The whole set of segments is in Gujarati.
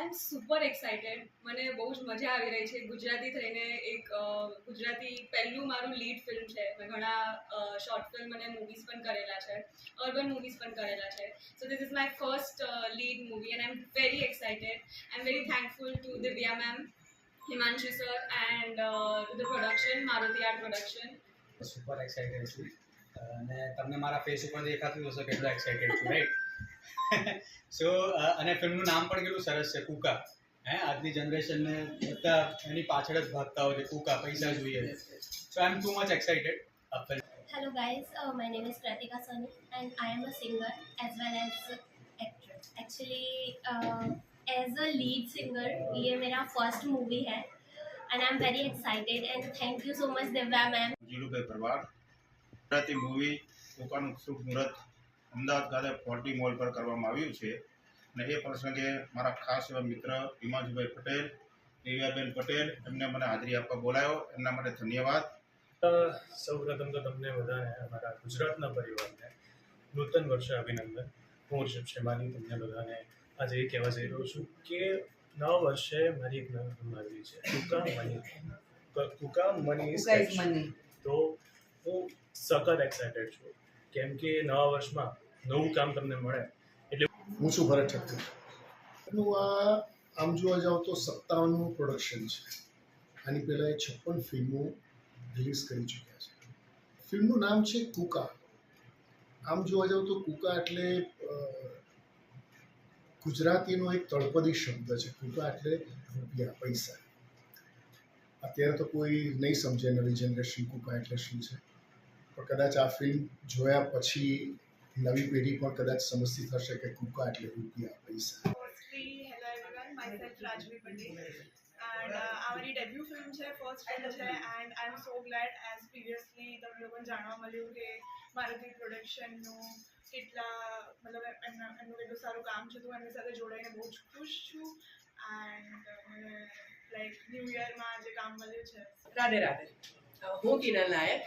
આઈ એમ સુપર એક્સાઇટેડ મને બહુ જ મજા આવી રહી છે. ગુજરાતી થઈને એક ગુજરાતી પહેલું મારું લીડ ફિલ્મ છે. મેં ઘણા શોર્ટ ફિલ્મ અને મૂવીઝ પણ કરેલા છે. અર્બન મૂવીઝ પણ કરેલા છે. So this is my first lead movie and I am very excited I am very thankful to Divya ma'am Himanshu sir and the production Maruti art production super excited છું. અને તમને મારા ફેસ ઉપર દેખાતું હશે કેટલો એક્સાઇટેડ છું રાઈટ સો અને ફિલ્મનું નામ પણ કેટલું સરસ છે કુકા હે આજની જનરેશનને બધા એની પાછળ જ ભાગતા હોય છે કુકા પૈસા જોઈએ so I am too much excited Hello guys, uh, my name is Pratika Soni and I am a singer as well as actress. Actually, uh, as a lead singer, ये मेरा first movie है and I'm very excited and thank you so much Divya ma'am. Jilubhai Bharwad Gujarati movie કોકાનું શુભ મુહૂર્ત અમદાવાદ ખાતે ફોર્ટી મોલ પર કરવામાં આવ્યું છે. અને એ પ્રસંગે મારા ખાસ એવા મિત્ર હિમાંશુભાઈ પટેલ દિવ્યાબેન પટેલ એમને મને હાજરી આપવા બોલાયો. એમના માટે ધન્યવાદ. સૌ પ્રથમ તો તમને બધાને અમારા ગુજરાતના પરિવારને નૂતન વર્ષે અભિનંદન. હું ઋષભ શેમાની તમને બધાને આજે એ કહેવા જઈ રહ્યો છું કે નવ વર્ષે મારી એક નવી ફિલ્મ છે. કુકા મની. કુકા મની. તો હું સખત એક્સાઇટેડ છું. કેમ કે નવા વર્ષમાં નવું કામ તમને મળે. હું છું ભરત ઠક્કર. આ આમ જોવા જાવ તો સત્તાવનનું પ્રોડક્શન છે. આની પહેલાં એ છપ્પન ફિલ્મો રિલીઝ કરી ચૂક્યા છે. ફિલ્મનું નામ છે કુકા. આમ જોવા જાવ તો કુકા એટલે ગુજરાતીનો એક તળપદી શબ્દ છે. કુકા એટલે રૂપિયા, પૈસા. અત્યારે તો કોઈ નહીં સમજે નવી જનરેશન કુકા એટલે શું છે? પણ કદાચ આ ફિલ્મ જોયા પછી નવી પેઢી પણ કદાચ સમજતી થશે કે કુકા એટલે રૂપિયા પૈસા. And uh, આ મારી ડેબ્યુ ફિલ્મ છે ફર્સ્ટ ફિલ્મ છે and I am so glad as previously તમને લોકોને જાણવા મળ્યું કે મારુતિ પ્રોડક્શનનું કેટલા મતલબ એમના એમનું કેટલું સારું કામ છે તો હું એમની સાથે જોડાઈને બહુ જ ખુશ છું. એન્ડ મને લાઈક ન્યૂ યરમાં જે કામ મળ્યું છે. રાધે રાધે. હું કિનલ નાયક.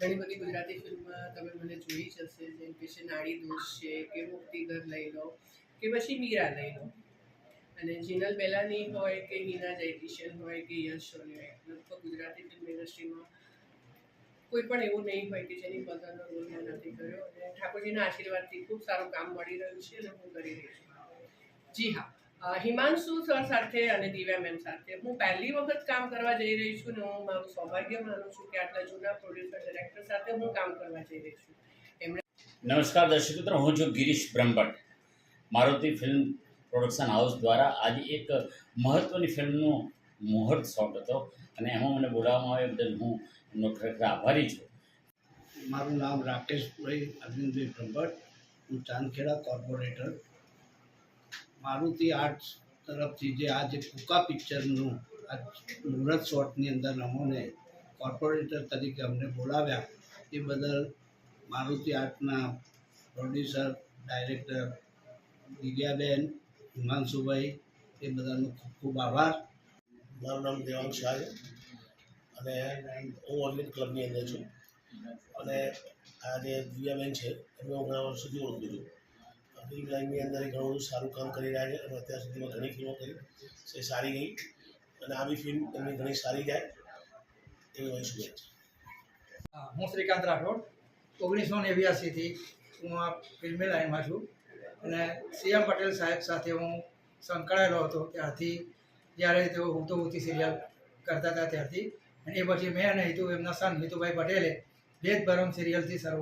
ઘણી બધી ગુજરાતી ફિલ્મ તમે મને જોઈ જ હશે, જેમ કે છે, નાડી દોષ છે, કે મુક્તિઘર લઈ લો, કે પછી મીરા લઈ લો. અને જીનલ બેલાની હોય કે હિના જયકિશન હોય કે યશ સોની હોય લગભગ ગુજરાતી ફિલ્મ ઇન્ડસ્ટ્રીમાં કોઈ પણ એવું નહીં હોય કે જેની મધરનો રોલ મેં નથી કર્યો. અને ઠાકોરજીના આશીર્વાદથી ખૂબ સારું કામ મળી રહ્યું છે અને હું કરી રહી છું. જી હા. હિમાંશુ સર સાથે અને દિવ્યા મેમ સાથે. હું પહેલી વખત કામ કરવા જઈ રહી છું ને હું મારું સૌભાગ્ય માનું છું કે આટલા જૂના પ્રોડ્યુસર ડિરેક્ટર સાથે હું કામ કરવા જઈ રહી છું. નમસ્કાર દર્શક મિત્રો હું છું Girish Brahmbhatt. Maruti film production house દ્વારા આજે એક મહત્ત્વની ફિલ્મનું મુહૂર્ત શોટ હતો અને એમાં મને બોલાવવામાં આવ્યા બદલ હું એમનો ખરેખર આભારી છું. મારું નામ રાકેશભાઈ અરવિંદભાઈ બ્રહ્મભટ્ટ. હું ચાંદખેડા કોર્પોરેટર. મારુતિ આર્ટ્સ તરફથી જે આ જે કુકા પિક્ચરનું આ મુહૂર્ત શોટની અંદર અમોને કોર્પોરેટર તરીકે અમને બોલાવ્યા, એ બદલ મારુતિ આર્ટના પ્રોડ્યુસર, ડાયરેક્ટર દિવ્યાબેન, હિમાંશુભાઈ, એ બધાનો ખૂબ ખૂબ આભાર. મારું નામ દેવાંગ શાહ અને હું ઓર્બિટ ક્લબની અંદર છું અને આ જે દિવ્યાબેન છે એમને હું ઘણા વર્ષોથી ઓળખું છું. ફિલ્મ લાઇનની અંદર ઘણું બધું સારું કામ કરી રહ્યા છે અને અત્યાર સુધીમાં ઘણી ફિલ્મો કરી એ સારી ગઈ અને આવી ફિલ્મ એમની ઘણી સારી જાય એવી મારી શુભેચ્છા હું શ્રીકાંત રાઠોડ, ઓગણીસો નેવ્યાસીથી હું આ ફિલ્મી લાઇનમાં છું અને સીએમ પટેલ સાહેબ સાથે હું સંકળાયેલો હતો ત્યારથી, જ્યારે તેઓ હું તો હુતી સિરિયલ કરતા હતા ત્યારથી અને એ પછી મેં અને હિતુ, એમના સન હિતુભાઈ પટેલે ભેદ ભરમ સિરિયલથી શરૂઆત